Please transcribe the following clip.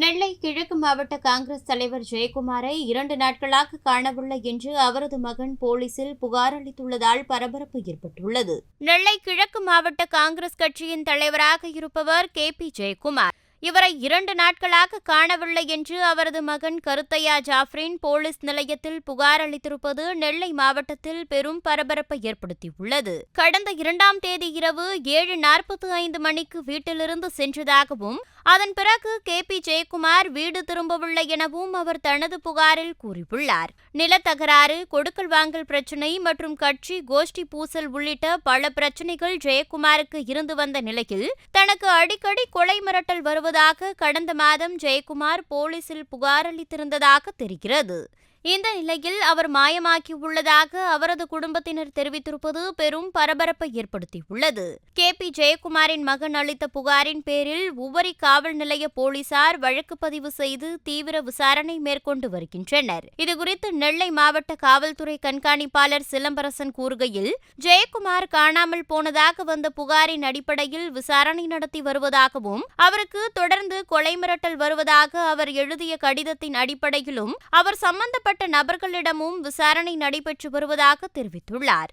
நெல்லை கிழக்கு மாவட்ட காங்கிரஸ் தலைவர் ஜெயக்குமாரை இரண்டு நாட்களாக காணவில்லை என்று அவரது மகன் போலீசில் புகார் அளித்துள்ளதால் பரபரப்பு ஏற்பட்டுள்ளது. நெல்லை கிழக்கு மாவட்ட காங்கிரஸ் கட்சியின் தலைவராக இருப்பவர் கே பி ஜெயக்குமார். இவரை இரண்டு நாட்களாக காணவில்லை என்று அவரது மகன் கருத்தையா ஜாஃப்ரின் போலீஸ் நிலையத்தில் புகார் அளித்திருப்பது நெல்லை மாவட்டத்தில் பெரும் பரபரப்பை ஏற்படுத்தியுள்ளது. கடந்த இரண்டாம் தேதி இரவு ஏழு நாற்பத்தி ஐந்து மணிக்கு வீட்டிலிருந்து சென்றதாகவும் அதன் பிறகு கே பி ஜெயக்குமார் வீடு திரும்பவில்லை எனவும் அவர் தனது புகாரில் கூறியுள்ளார். நிலத்தகராறு கொடுக்கல் வாங்கல் பிரச்சினை மற்றும் கட்சி கோஷ்டி பூசல் உள்ளிட்ட பல பிரச்சினைகள் ஜெயக்குமாருக்கு இருந்து வந்த நிலையில் தனக்கு அடிக்கடி கொலை மிரட்டல் வருவதாக கடந்த மாதம் ஜெயக்குமார் போலீசில் புகார் அளித்திருந்ததாக தெரிகிறது. இந்த நிலையில் அவர் மாயமாக்கியுள்ளதாக அவரது குடும்பத்தினர் தெரிவித்திருப்பது பெரும் பரபரப்பை ஏற்படுத்தியுள்ளது. கே பி ஜெயக்குமாரின் மகன் அளித்த புகாரின் பேரில் உவரி காவல் நிலைய போலீசார் வழக்கு பதிவு செய்து தீவிர விசாரணை மேற்கொண்டு வருகின்றனர். இதுகுறித்து நெல்லை மாவட்ட காவல்துறை கண்காணிப்பாளர் சிலம்பரசன் கூறுகையில் ஜெயக்குமார் காணாமல் போனதாக வந்த புகாரின் அடிப்படையில் விசாரணை நடத்தி வருவதாகவும் அவருக்கு தொடர்ந்து கொலை மிரட்டல் வருவதாக அவர் எழுதிய கடிதத்தின் அடிப்படையிலும் அவர் சம்பந்தப்பட்ட நபர்களிடமும் விசாரணை நடைபெற்று வருவதாக தெரிவித்துள்ளார்.